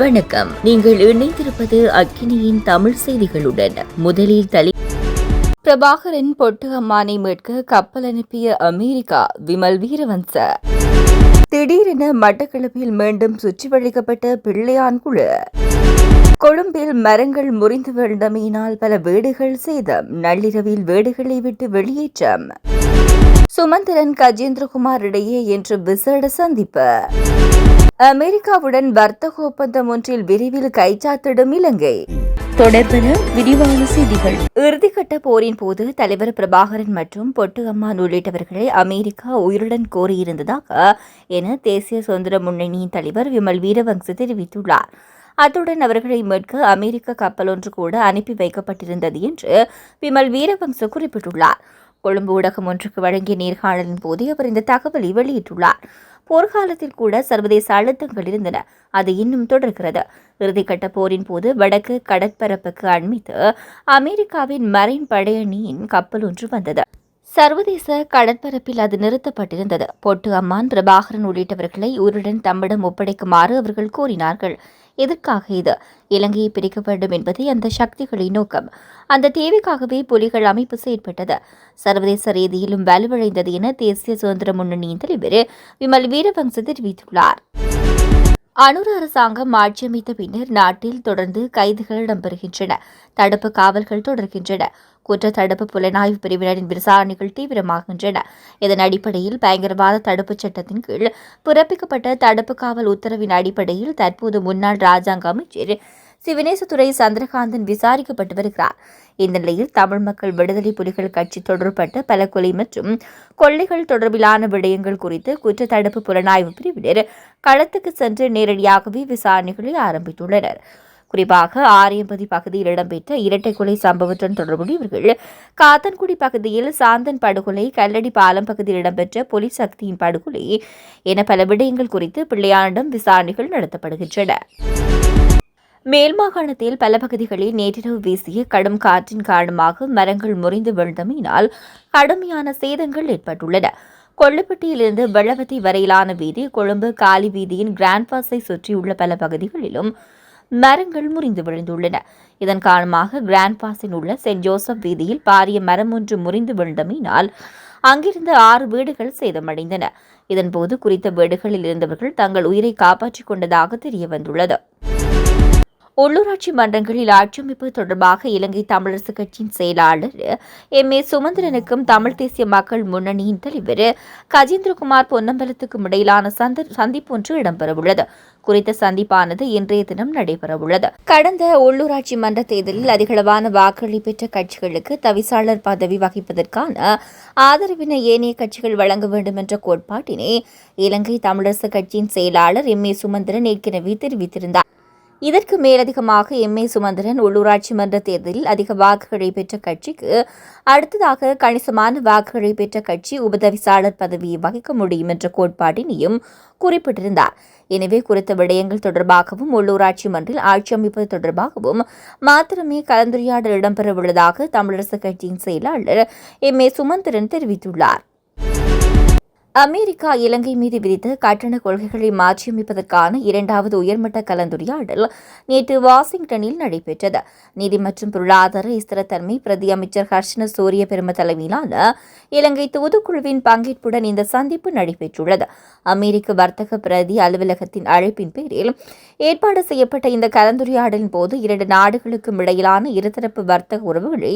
வணக்கம். நீங்கள் இணைந்திருப்பது அக்கினியின் தமிழ் செய்திகளுடன். முதலில் தலை பிரபாகரன் பொட்டு அம்மானை மீட்க கப்பல் அனுப்பிய அமெரிக்கா விமல் வீரவன்ச. திடீரென மட்டக்களப்பில் மீண்டும் சுற்றி வளைக்கப்பட்ட பிள்ளையான் குழு. கொழும்பில் மரங்கள் முறிந்து விழுந்தமையினால் பல வீடுகள் சேதம். நள்ளிரவில் வீடுகளை விட்டு வெளியேற்றம். சுமந்திரன் கஜேந்திரகுமார் இடையே இன்று விசேட சந்திப்பு. அமெரிக்காவுடன் வர்த்தக ஒப்பந்தம் ஒன்றில் விரைவில் கைச்சாத்திடும் இலங்கை. தொடர்பென விரிவான செய்திகள். இறுதிக்கட்ட போரின் போது தலைவர் பிரபாகரன் மற்றும் பொட்டு அம்மான் உள்ளிட்டவர்களை அமெரிக்கா உயிருடன் கோரியிருந்ததாக என தேசிய சுதந்திர முன்னணியின் தலைவர் விமல் வீரவங்ச தெரிவித்துள்ளார். அத்துடன் அவர்களை மீட்க அமெரிக்க கப்பல் ஒன்று கூட அனுப்பி வைக்கப்பட்டிருந்தது என்று விமல் வீரவங்ச குறிப்பிட்டுள்ளார். கொழும்பு ஊடகம் ஒன்றுக்கு வழங்கிய நேர்காணலின் போது அவர் இந்த தகவலை வெளியிட்டுள்ளார். போர்க்காலத்தில் கூட சர்வதேச அழுத்தங்கள் இருந்தன. அது இன்னும் தொடர்கிறது. இறுதிக்கட்ட போரின் போது வடக்கு கடற்பரப்புக்கு அண்மித்து அமெரிக்காவின் மரைன் படையணியின் கப்பல் ஒன்று வந்தது. சர்வதேச கடற்பரப்பில் அது நிறுத்தப்பட்டிருந்தது. பொட்டு அம்மான் பிரபாகரன் உள்ளிட்டவர்களை உருடன் தம்மிடம் ஒப்படைக்குமாறு அவர்கள் கோரினார்கள். எதற்காக இது? இலங்கையை பிரிக்க வேண்டும் என்பதே அந்த சக்திகளின் நோக்கம். அந்த தேவைக்காகவே புலிகள் அமைப்பு செயற்பட்டது. சர்வதேச ரீதியிலும் வலுவிழைந்தது என தேசிய சுதந்திர முன்னணியின் தலைவர் விமல் வீரவங்ச தெரிவித்துள்ளார். அனுர அரசாங்கம் ஆட்சியமைத்த பின்னர் நாட்டில் தொடர்ந்து கைதுகள் இடம்பெறுகின்றன. தடுப்பு காவல்கள் தொடர்கின்றன. குற்ற தடுப்பு புலனாய்வு பிரிவினரின் விசாரணைகள் தீவிரமாகின்றன. இதன் அடிப்படையில் பயங்கரவாத தடுப்புச் சட்டத்தின் கீழ் பிறப்பிக்கப்பட்ட தடுப்பு காவல் உத்தரவின் அடிப்படையில் தற்போது முன்னாள் ராஜாங்க அமைச்சர் சிவனேசதுரை சந்திரகாந்தன் விசாரிக்கப்பட்டு வருகிறார். இந்த நிலையில் தமிழ் மக்கள் விடுதலை புலிகள் கட்சி தொடர்பட்ட பல கொலை மற்றும் கொள்ளைகள் தொடர்பிலான விடயங்கள் குறித்து குற்றத்தடுப்பு புலனாய்வு பிரிவினர் களத்துக்கு சென்று நேரடியாகவே விசாரணைகளை ஆரம்பித்துள்ளனர். குறிப்பாக ஆரியம்பதி பகுதியில் இடம்பெற்ற இரட்டை கொலை சம்பவத்துடன் தொடர்புடையவர்கள் காத்தன்குடி பகுதியில் சாந்தன் படுகொலை கல்லடி பாலம் பகுதியில் இடம்பெற்ற புலி சக்தியின் படுகொலை என பல விடயங்கள் குறித்து பிள்ளையானிடம் விசாரணைகள் நடத்தப்படுகின்றன. மேல் மாகாணத்தில் பல பகுதிகளில் நேற்றிரவு வீசிய கடும் காற்றின் காரணமாக மரங்கள் முறிந்து விழுந்தமையினால் கடுமையான சேதங்கள் ஏற்பட்டுள்ளன. கொள்ளுப்பட்டியிலிருந்து வெள்ளவத்தி வரையிலான வீதி கொழும்பு காலி வீதியின் கிராண்ட் பாஸை சுற்றியுள்ள பல பகுதிகளிலும் மரங்கள் முறிந்து விழுந்துள்ளன. இதன் காரணமாக கிராண்ட் பாஸில் உள்ள சென்ட் ஜோசப் வீதியில் பாரிய மரம் ஒன்று முறிந்து விழுந்தமையினால் அங்கிருந்த ஆறு வீடுகள் சேதமடைந்தன. இதன்போது குறித்த வீடுகளில் இருந்தவர்கள் தங்கள் உயிரை காப்பாற்றிக் கொண்டதாக தெரியவந்துள்ளது. உள்ளூராட்சி மன்றங்களில் ஆட்சியமைப்பு தொடர்பாக இலங்கை தமிழரசு கட்சியின் செயலாளர் எம். ஏ. சுமந்திரனுக்கும் தமிழ் தேசிய மக்கள் முன்னணியின் தலைவர் கஜேந்திரகுமார் பொன்னம்பலத்துக்கும் இடையிலான சந்திப்பு ஒன்று இடம்பெறவுள்ளது. குறித்த சந்திப்பானது இன்றைய தினம் நடைபெறவுள்ளது. கடந்த உள்ளூராட்சி மன்ற தேர்தலில் அதிகளவான வாக்குகளை பெற்ற கட்சிகளுக்கு தவிசாளர் பதவி வகிப்பதற்கான ஆதரவினை ஏனைய கட்சிகள் வழங்க வேண்டும் என்ற கோட்பாட்டினை இலங்கை தமிழரசு கட்சியின் செயலாளர் எம். ஏ. சுமந்திரன் ஏற்கனவே தெரிவித்திருந்தார். இதற்கு மேலதிகமாக எம் ஏ சுமந்திரன் உள்ளூராட்சி மன்ற தேர்தலில் அதிக வாக்குகளை பெற்ற கட்சிக்கு அடுத்ததாக கணிசமான வாக்குகளை பெற்ற கட்சி உபதவிசாளர் பதவியை வகிக்க முடியும் என்ற கோட்பாட்டினையும் குறிப்பிட்டிருந்தார். எனவே குறித்த விடயங்கள் தொடர்பாகவும் உள்ளூராட்சி மன்றில் ஆட்சி அமைப்பது தொடர்பாகவும் மாத்திரமே கலந்துரையாடல் இடம்பெறவுள்ளதாக தமிழரசுக் கட்சியின் செயலாளர் எம் ஏ சுமந்திரன் தெரிவித்துள்ளார். அமெரிக்கா இலங்கை மீது விதித்த கட்டண கொள்கைகளை மாற்றியமைப்பதற்கான இரண்டாவது உயர்மட்ட கலந்துரையாடல் நேற்று வாஷிங்டனில் நடைபெற்றது. நிதி மற்றும் பொருளாதார ஸ்திரத்தன்மை பிரதி அமைச்சர் ஹர்ஷன சூரிய பெரும தலைமையிலான இலங்கை தூதுக்குழுவின் பங்கேற்புடன் இந்த சந்திப்பு நடைபெற்றுள்ளது. அமெரிக்க வர்த்தக பிரதி அலுவலகத்தின் அழைப்பின் பேரில் ஏற்பாடு செய்யப்பட்ட இந்த கலந்துரையாடலின் போது இரண்டு நாடுகளுக்கும் இடையிலான இருதரப்பு வர்த்தக உறவுகளை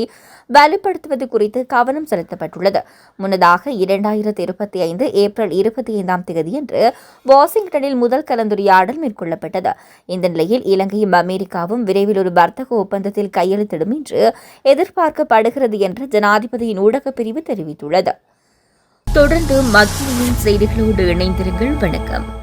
வலுப்படுத்துவது குறித்து கவனம் செலுத்தப்பட்டுள்ளது. முன்னதாக இரண்டாயிரத்தி இருபத்தி ஐந்து ஏப்ரல் இருபத்தி ஐந்தாம் தேதியன்று வாஷிங்டனில் முதல் கலந்துரையாடல் மேற்கொள்ளப்பட்டது. இந்த நிலையில் இலங்கையும் அமெரிக்காவும் விரைவில் ஒரு வர்த்தக ஒப்பந்தத்தில் கையெழுத்திடும் என்று எதிர்பார்க்கப்படுகிறது என்று ஜனாதிபதியின் ஊடகப் பிரிவு தெரிவித்துள்ளது. தொடர்ந்து மத்தியின் செய்திகளோடு இணைந்திருங்கள். வணக்கம்.